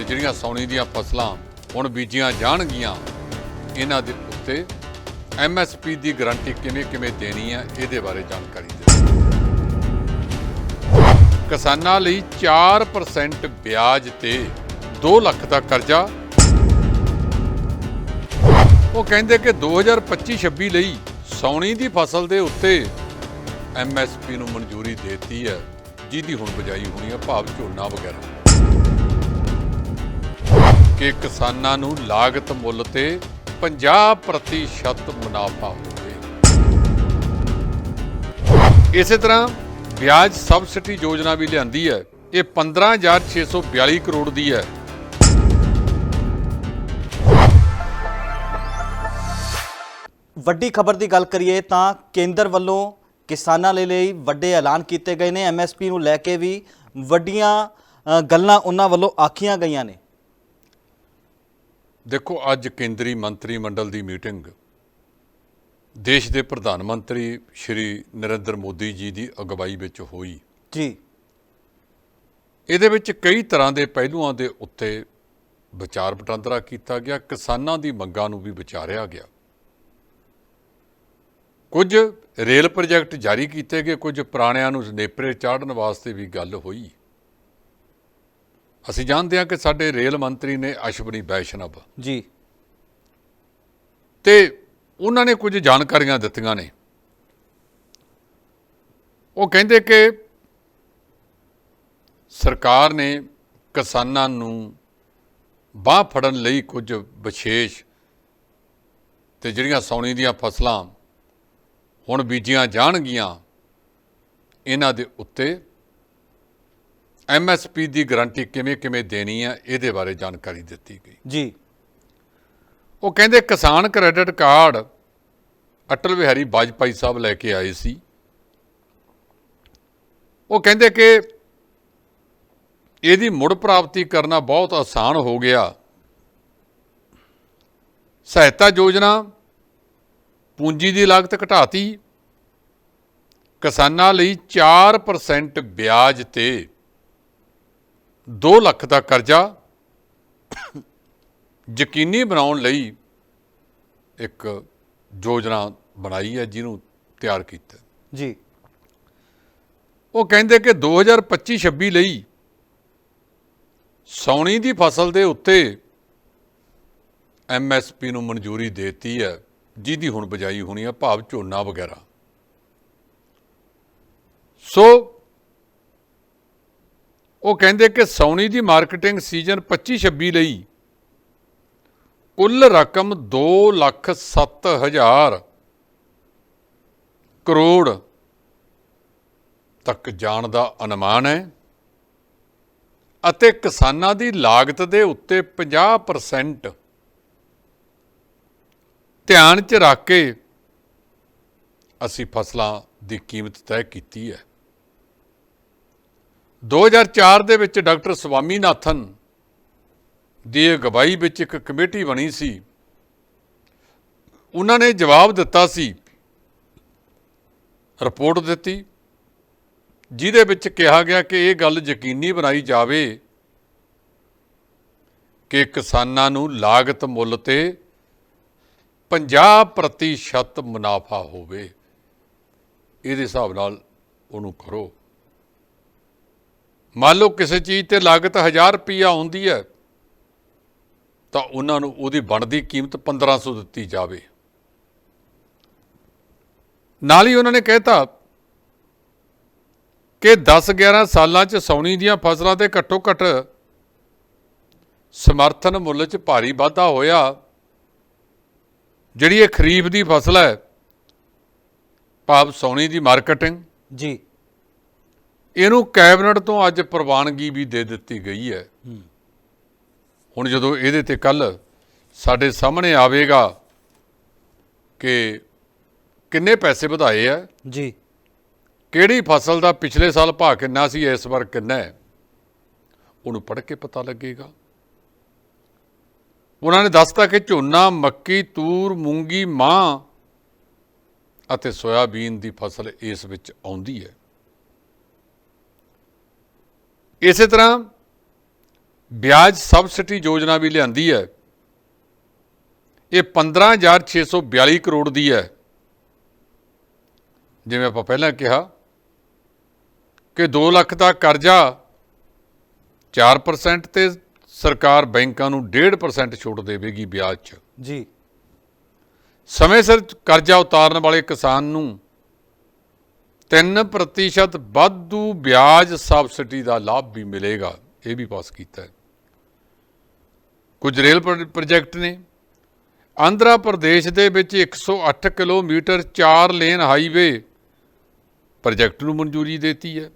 ਤੇ ਜਿਹੜੀਆਂ ਸੌਣੀ ਦੀਆਂ ਫਸਲਾਂ ਹੁਣ ਬੀਜੀਆਂ ਜਾਣਗੀਆਂ, ਇਹਨਾਂ ਦੇ ਉੱਤੇ ਐਮਐਸਪੀ ਦੀ ਗਾਰੰਟੀ ਕਿਵੇਂ ਕਿਵੇਂ ਦੇਣੀ ਹੈ, ਇਹਦੇ ਬਾਰੇ ਜਾਣਕਾਰੀ ਦਿੱਤੀ ਕਿਸਾਨਾਂ ਲਈ 4% ਵਿਆਜ ਤੇ 2 ਲੱਖ ਦਾ ਕਰਜ਼ਾ। ਉਹ ਕਹਿੰਦੇ ਕਿ 2025-26 ਲਈ ਸੌਣੀ ਦੀ ਫਸਲ ਦੇ ਉੱਤੇ ਐਮਐਸਪੀ ਨੂੰ ਮਨਜ਼ੂਰੀ ਦਿੱਤੀ ਹੈ, ਜਿਹਦੀ ਹੁਣ ਬਜਾਈ ਹੋਣੀ ਹੈ ਭਾਵ ਝੋਨਾ ਵਗੈਰਾ। ਕਿ ਕਿਸਾਨਾਂ ਨੂੰ ਲਾਗਤ ਮੁੱਲ ਤੇ 50% ਮੁਨਾਫਾ ਹੋਵੇ। ਇਸੇ ਤਰ੍ਹਾਂ ਵਿਆਜ ਸਬਸਿਡੀ ਯੋਜਨਾ ਵੀ ਲਿਆਂਦੀ ਹੈ। ਇਹ 15642 ਕਰੋੜ ਦੀ ਹੈ। ਵੱਡੀ ਖਬਰ ਦੀ ਗੱਲ ਕਰੀਏ ਤਾਂ ਕੇਂਦਰ ਵੱਲੋਂ ਕਿਸਾਨਾਂ ਦੇ ਲਈ ਵੱਡੇ ਐਲਾਨ ਕੀਤੇ ਗਏ ਨੇ। ਐਮਐਸਪੀ ਨੂੰ ਲੈ ਕੇ ਵੀ ਵੱਡੀਆਂ ਗੱਲਾਂ ਉਹਨਾਂ ਵੱਲੋਂ ਆਖੀਆਂ ਗਈਆਂ ਨੇ। ਦੇਖੋ ਅੱਜ ਕੇਂਦਰੀ ਮੰਤਰੀ ਮੰਡਲ ਦੀ ਮੀਟਿੰਗ। ਦੇਸ਼ ਦੇ ਪ੍ਰਧਾਨ ਮੰਤਰੀ ਸ਼੍ਰੀ ਨਰਿੰਦਰ ਮੋਦੀ ਜੀ ਦੀ ਅਗਵਾਈ ਵਿੱਚ ਹੋਈ। ਜੀ। ਇਹਦੇ ਵਿੱਚ ਕਈ ਤਰ੍ਹਾਂ ਦੇ ਪਹਿਲੂਆਂ ਦੇ ਉੱਤੇ ਵਿਚਾਰ ਵਟਾਂਦਰਾ ਕੀਤਾ ਗਿਆ ਕਿਸਾਨਾਂ ਦੀ ਮੰਗਾਂ ਨੂੰ ਵੀ ਵਿਚਾਰਿਆ ਗਿਆ। ਕੁਝ ਰੇਲ ਪ੍ਰੋਜੈਕਟ ਜਾਰੀ ਕੀਤੇ ਗਏ ਕੁਝ ਪੁਰਾਣਿਆਂ ਨੂੰ ਨੇਪਰੇ ਚਾੜਨ ਵਾਸਤੇ ਵੀ ਗੱਲ ਹੋਈ। ਅਸੀਂ ਜਾਣਦੇ ਹਾਂ ਕਿ ਸਾਡੇ ਰੇਲ ਮੰਤਰੀ ਨੇ ਅਸ਼ਵਨੀ ਵੈਸ਼ਨਵ ਜੀ। ਤੇ ਉਹਨਾਂ ਨੇ ਕੁਝ ਜਾਣਕਾਰੀਆਂ ਦਿੱਤੀਆਂ ਨੇ। ਉਹ ਕਹਿੰਦੇ ਕਿ ਸਰਕਾਰ ਨੇ ਕਿਸਾਨਾਂ ਨੂੰ ਬਾਹ ਫੜਨ ਲਈ ਕੁਝ ਵਿਸ਼ੇਸ਼ ਤੇ ਜਿਹੜੀਆਂ ਸੌਣੀ ਦੀਆਂ ਫਸਲਾਂ ਹੁਣ ਬੀਜੀਆਂ ਜਾਣਗੀਆਂ ਇਹਨਾਂ ਦੇ ਉੱਤੇ ਐਮਐਸਪੀ ਦੀ ਗਾਰੰਟੀ ਕਿਵੇਂ ਕਿਵੇਂ ਦੇਣੀ ਹੈ ਇਹਦੇ ਬਾਰੇ ਜਾਣਕਾਰੀ ਦਿੱਤੀ ਗਈ। ਜੀ। ਉਹ ਕਹਿੰਦੇ ਕਿਸਾਨ ਕ੍ਰੈਡਿਟ ਕਾਰਡ ਅਟਲ ਬਿਹਾਰੀ ਵਾਜਪਾਈ ਸਾਹਿਬ ਲੈ ਕੇ ਆਏ ਸੀ। ਉਹ ਕਹਿੰਦੇ ਕਿ ਇਹਦੀ ਮੁੜ ਪ੍ਰਾਪਤੀ ਕਰਨਾ ਬਹੁਤ ਆਸਾਨ ਹੋ ਗਿਆ। ਸਹਾਇਤਾ ਯੋਜਨਾ ਪੂੰਜੀ ਦੀ ਲਾਗਤ ਘਟਾਤੀ। ਕਿਸਾਨਾਂ ਲਈ 4% ਵਿਆਜ ਤੇ 2 ਲੱਖ ਦਾ ਕਰਜ਼ਾ ਯਕੀਨੀ ਬਣਾਉਣ ਲਈ ਇੱਕ ਯੋਜਨਾ ਬਣਾਈ ਹੈ ਜਿਹਨੂੰ ਤਿਆਰ ਕੀਤਾ। ਜੀ। ਉਹ ਕਹਿੰਦੇ ਕਿ 2025-26 ਲਈ ਸੌਣੀ ਦੀ ਫਸਲ ਦੇ ਉੱਤੇ ਐਮਐਸਪੀ ਨੂੰ ਮਨਜ਼ੂਰੀ ਦੇਤੀ ਹੈ ਜਿਹਦੀ ਹੁਣ ਬਜਾਈ ਹੋਣੀ ਹੈ ਭਾਵ ਝੋਨਾ ਵਗੈਰਾ। ਸੋ ਉਹ ਕਹਿੰਦੇ ਕਿ ਸੌਣੀ ਦੀ ਮਾਰਕੀਟਿੰਗ ਸੀਜ਼ਨ 25-26 ਲਈ। ਕੁੱਲ ਰਕਮ 2 ਲੱਖ 7 ਹਜ਼ਾਰ ਕਰੋੜ ਤੱਕ ਜਾਣ ਦਾ ਅਨੁਮਾਨ ਹੈ ਅਤੇ ਕਿਸਾਨਾਂ ਦੀ ਲਾਗਤ ਦੇ ਉੱਤੇ 50% ਧਿਆਨ 'ਚ ਰੱਖ ਕੇ ਅਸੀਂ ਫਸਲਾਂ ਦੀ ਕੀਮਤ ਤੈਅ ਕੀਤੀ ਹੈ। 2004 ਦੇ ਵਿੱਚ ਡਾਕਟਰ ਸਵਾਮੀਨਾਥਨ ਦੀ ਅਗਵਾਈ ਵਿੱਚ ਇੱਕ ਕਮੇਟੀ ਬਣੀ ਸੀ। ਉਹਨਾਂ ਨੇ ਜਵਾਬ ਦਿੱਤਾ ਸੀ, ਰਿਪੋਰਟ ਦਿੱਤੀ, ਜਿਹਦੇ ਵਿੱਚ ਕਿਹਾ ਗਿਆ ਕਿ ਇਹ ਗੱਲ ਯਕੀਨੀ ਬਣਾਈ ਜਾਵੇ ਕਿ ਕਿਸਾਨਾਂ ਨੂੰ ਲਾਗਤ ਮੁੱਲ ਤੇ 50% ਮੁਨਾਫਾ ਹੋਵੇ। ਇਹਦੇ ਹਿਸਾਬ ਨਾਲ ਉਹਨੂੰ ਕਰੋ। ਮੰਨ ਲਓ ਕਿਸੇ ਚੀਜ਼ ਤੇ ਲਾਗਤ 1000 ਰੁਪਈਆ ਆਉਂਦੀ ਹੈ, ਤਾਂ ਉਹਨਾਂ ਨੂੰ ਉਹਦੀ ਬਣਦੀ ਕੀਮਤ 1500 ਦਿੱਤੀ ਜਾਵੇ। ਨਾਲ ਹੀ ਉਹਨਾਂ ਨੇ ਕਹਿਤਾ ਕਿ 10-11 ਸਾਲਾਂ 'ਚ ਸੌਣੀ ਦੀਆਂ ਫਸਲਾਂ ਤੇ ਘੱਟੋ ਘੱਟ ਸਮਰਥਨ ਮੁੱਲ 'ਚ ਭਾਰੀ ਵਾਧਾ ਹੋਇਆ। ਜਿਹੜੀ ਇਹ ਖਰੀਫ ਦੀ ਫਸਲ ਹੈ, ਭਾਵ ਸੌਣੀ ਦੀ ਮਾਰਕੀਟਿੰਗ ਜੀ। ਇਹਨੂੰ ਕੈਬਨਿਟ ਤੋਂ ਅੱਜ ਪ੍ਰਵਾਨਗੀ ਵੀ ਦੇ ਦਿੱਤੀ ਗਈ ਹੈ। ਹੁਣ ਜਦੋਂ ਇਹਦੇ ਤੇ ਕੱਲ ਸਾਡੇ ਸਾਹਮਣੇ ਆਵੇਗਾ ਕਿ ਕਿੰਨੇ ਪੈਸੇ ਵਧਾਏ ਆ। ਜੀ। ਕਿਹੜੀ ਫਸਲ ਦਾ ਪਿਛਲੇ ਸਾਲ ਭਾਅ ਕਿੰਨਾ ਸੀ ਇਸ ਵਾਰ ਕਿੰਨਾ ਹੈ ਉਹਨੂੰ ਪੜ੍ਹ ਕੇ ਪਤਾ ਲੱਗੇਗਾ। ਉਹਨਾਂ ਨੇ ਦੱਸਤਾ ਕਿ ਝੋਨਾ ਮੱਕੀ ਤੂਰ ਮੂੰਗੀ ਮਾਂ ਅਤੇ ਸੋਇਆਬੀਨ ਦੀ ਫਸਲ ਇਸ ਵਿੱਚ ਆਉਂਦੀ ਹੈ। ਇਸੇ ਤਰ੍ਹਾਂ ਵਿਆਜ ਸਬਸਿਡੀ ਯੋਜਨਾ ਵੀ ਲਿਆਂਦੀ ਹੈ। ਇਹ 15642 ਕਰੋੜ ਦੀ ਹੈ। ਜਿਵੇਂ ਆਪਾਂ ਪਹਿਲਾਂ ਕਿਹਾ ਕਿ 2 ਲੱਖ ਦਾ ਕਰਜ਼ਾ 4% ਤੇ ਸਰਕਾਰ ਬੈਂਕਾਂ ਨੂੰ 1.5% ਛੋਟ ਦੇਵੇਗੀ ਵਿਆਜ 'ਚ। ਜੀ। ਸਮੇਂ ਸਿਰ ਕਰਜ਼ਾ ਉਤਾਰਨ ਵਾਲੇ ਕਿਸਾਨ ਨੂੰ 3% ਵਾਧੂ ਵਿਆਜ ਸਬਸਿਡੀ ਦਾ ਲਾਭ ਵੀ ਮਿਲੇਗਾ। ਇਹ ਵੀ ਪਾਸ ਕੀਤਾ ਹੈ। ਕੁਝ ਰੇਲ ਪ੍ਰੋ- ਪ੍ਰੋਜੈਕਟ ਨੇ। ਆਂਧਰਾ ਪ੍ਰਦੇਸ਼ ਦੇ ਵਿੱਚ 108 ਕਿਲੋਮੀਟਰ 4 ਲੇਨ ਹਾਈਵੇ ਪ੍ਰੋਜੈਕਟ ਨੂੰ ਮਨਜ਼ੂਰੀ ਦਿੱਤੀ ਹੈ।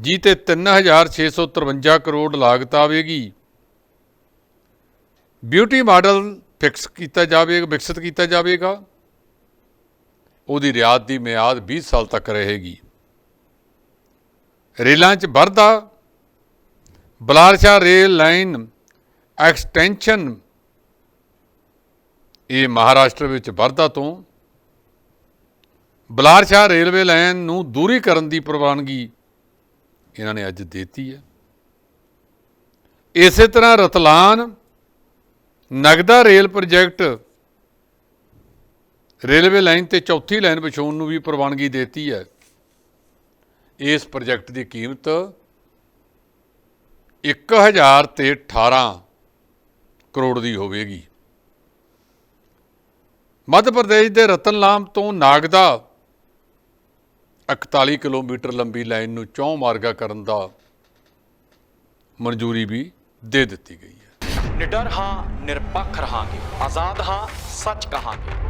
ਜੀ ਤੇ 3653 ਕਰੋੜ ਲਾਗਤ ਆਵੇਗੀ। ਬਿਊਟੀ ਮਾਡਲ ਫਿਕਸ ਕੀਤਾ ਜਾਵੇਗਾ ਵਿਕਸਿਤ ਕੀਤਾ ਜਾਵੇਗਾ। ਉਹਦੀ ਰਿਆਤ ਦੀ ਮਿਆਦ 20 ਸਾਲ ਤੱਕ ਰਹੇਗੀ। ਰੇਲਾਂ 'ਚ ਵਾਧਾ ਬਲਾਰਸ਼ਾ ਰੇਲ ਲਾਈਨ ਐਕਸਟੈਂਸ਼ਨ, ਇਹ ਮਹਾਰਾਸ਼ਟਰ ਵਿੱਚ ਵਾਧਾ ਤੋਂ ਬਲਾਰਸ਼ਾ ਰੇਲਵੇ ਲਾਈਨ ਨੂੰ ਦੂਰੀ ਕਰਨ ਦੀ ਪ੍ਰਵਾਨਗੀ ਇਹਨਾਂ ਨੇ ਅੱਜ ਦਿੱਤੀ ਹੈ। ਇਸੇ ਤਰ੍ਹਾਂ Ratlam Nagda rail project railway line ਤੇ ਚੌਥੀ ਲਾਈਨ ਵਿਛਾਉਣ ਨੂੰ ਵੀ ਪ੍ਰਵਾਨਗੀ ਦਿੱਤੀ ਹੈ। ਇਸ ਪ੍ਰੋਜੈਕਟ ਦੀ ਕੀਮਤ 1000 ਤੇ 18 ਕਰੋੜ ਦੀ ਹੋਵੇਗੀ। ਮੱਧ ਪ੍ਰਦੇਸ਼ ਦੇ ਰਤਨਲਾਮ ਤੋਂ ਨਾਗਦਾ 41 ਕਿਲੋਮੀਟਰ ਲੰਬੀ ਲਾਈਨ ਨੂੰ ਚੌਂ ਮਾਰਗਾ ਕਰਨ ਦਾ ਮਨਜ਼ੂਰੀ ਵੀ ਦੇ ਦਿੱਤੀ ਗਈ ਹੈ। ਨਿਡਰ ਹਾਂ, ਨਿਰਪੱਖ ਰਹਾਂਗੇ, ਆਜ਼ਾਦ ਹਾਂ, ਸੱਚ ਕਹਾਂਗੇ।